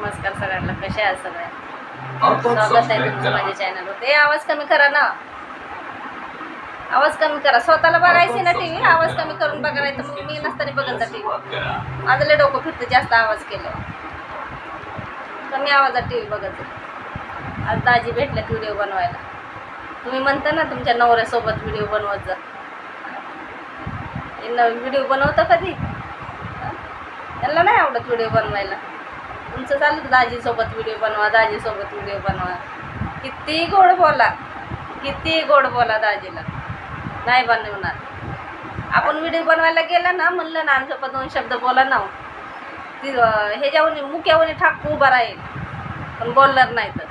नमस्कार सगळ्यांना कसे आहे सगळ्या स्वागत आहे तुमचं माझ्या चॅनलवर ते आवाज कमी करा ना. आवाज कमी करा. स्वतःला बघायची ना टीव्ही? आवाज कमी करून बघा नाही तर मग मी नसताना बघत जा टीव्ही. माझं लय डोकं फिरतं जास्त आवाज केलं. कमी आवाजात टीव्ही बघत जा. आज दाजी भेटल्यात व्हिडिओ बनवायला. तुम्ही म्हणता ना तुमच्या नवऱ्यासोबत व्हिडिओ बनवत जा. व्हिडिओ बनवता कधी? त्यांना नाही आवडत व्हिडिओ बनवायला. तुमचं चालू दाजीसोबत व्हिडिओ बनवा दाजीसोबत व्हिडिओ बनवा. किती गोड बोला. किती गोड बोला दाजीला. नाही बनवणार. आपण व्हिडिओ बनवायला गेला ना म्हणलं ना आमच्यापा दोन शब्द बोला ना हो. ती अं, ह्याच्यावरून मुक्यावरून ठाक उभा राहील. पण बोलणार नाही तर.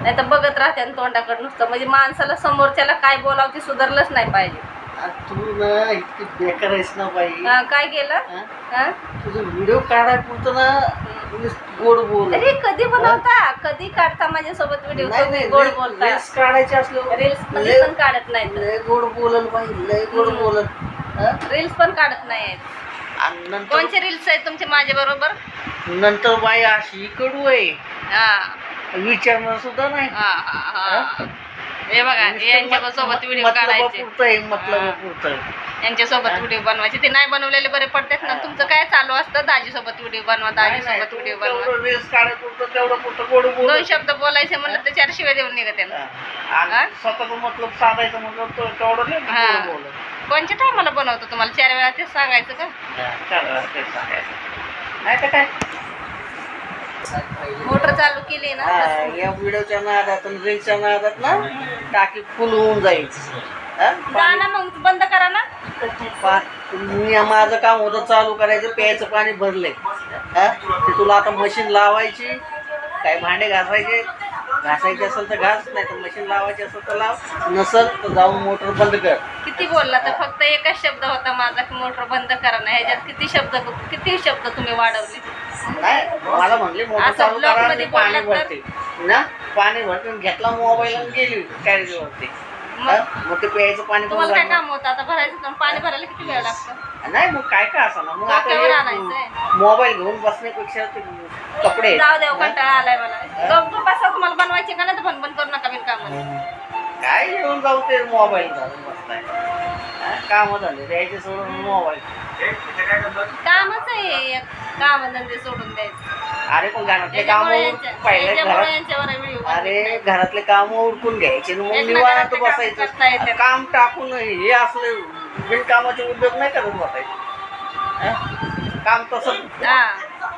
नाही तर बघत राहते आणि तोंडाकडे नुसतं. म्हणजे माणसाला समोरच्याला काय बोलावं ते सुधारलंच नाही पाहिजे. तू ना इतकी बेकार आहेस ना बाई. काय केलं? हा? हं? तुझं व्हिडिओ काढाय पुरतं ना गोड बोल अरे कधी बनवता? कधी काढता माझ्यासोबत व्हिडिओ नाही तुम्ही नाही गोड रील्स- बोलता. रील्स काढायचे असल्यावर रील्समध्ये लय पण काढत नाहीत लय गोड बोलल बाई लय गोड हम्म. बोलल. हा? रील्स पण काढत नाही आणि नंतर कोणचे रील्स आहेत तुमचे माझ्या बरोबर? नंतर बाई अशी कडू आहे. हा. विचारणार सुद्धा नाही. हा? हा बघा यांच्या सोबत व्हिडिओ काढायचे. पुरतं आहे मतलब हा. पुरतं यांच्या सोबत व्हिडिओ बनवायचे. ते नाही बनवलेले बरे पडतात ना. तुमचं काय चालू असतं? दाजी सोबत व्हिडिओ बनवा. दाजी सोबत व्हिडिओ बनवा दोन शब्द बोलायचे म्हणलं तर चार शिवाय देऊन निघत मतलब साधायचं हा. कोणत्या टायमाला बनवतो तुम्हाला? चार वेळा तेच सांगायचं का. नाही तर काय? मोटर चालू केली ना. या व्हिडिओच्या नादात रीलच्या नादात ना टाकी फुल होऊन जाईल. हा? जा ना मग बंद करा ना. मी माझं काम होतं चालू करायचं प्यायचं पाणी भरले हा? ते तुला आता मशीन लावायची काय भांडे घासायचे? घासायचे असेल तर घास नाही तर मशीन लावायची असेल तर लाव. नसल तर जाऊन मोटर बंद कर. किती बोलला तर फक्त एकच शब्द होता माझा की मोटर बंद करा ना. ह्याच्यात किती शब्द किती शब्द तुम्ही वाढवले? नाही मला म्हणले मोटर असं चालू block करा मध्ये मी पाणी तर? भरते. ना? पाणी भरते घेतला मोबाईल आणि गेली कॅरेजवरती. मग? मग ते प्यायचं पाणी तुम्हाला काय? काम होतं? आता भरायचं पाणी भरायला किती वेळ लागतो? नाही मग काय काय असं ना मग डोक्यावर आता आणायचंय. हे मोबाईल घेऊन बसण्यापेक्षा ते कपडे आहेत. जाऊ देव हा? कंटाळा आलाय मला. गप्प बसा तुम्हाला बनवायचे का नाही तर बंद करू नका बिन काम काय घेऊन जाऊ ते मोबाईल घालून बसताय? काम झाले द्यायचे सोडून मोबाईल कामच आहे काम धंदे सोडून द्यायचं. अरे पण घरातले काम त्याच्यामुळे यांच्या- पहिले यांच्यावर व्हिडिओ अरे घरातले काम उरकून घ्यायचे आणि मग एकमेकांना निवांत ते काम करता बसायचं. काम टाकून हे असले बिनकामाचे उद्योग नाही करत बसायचे. हा? काम तसं हा.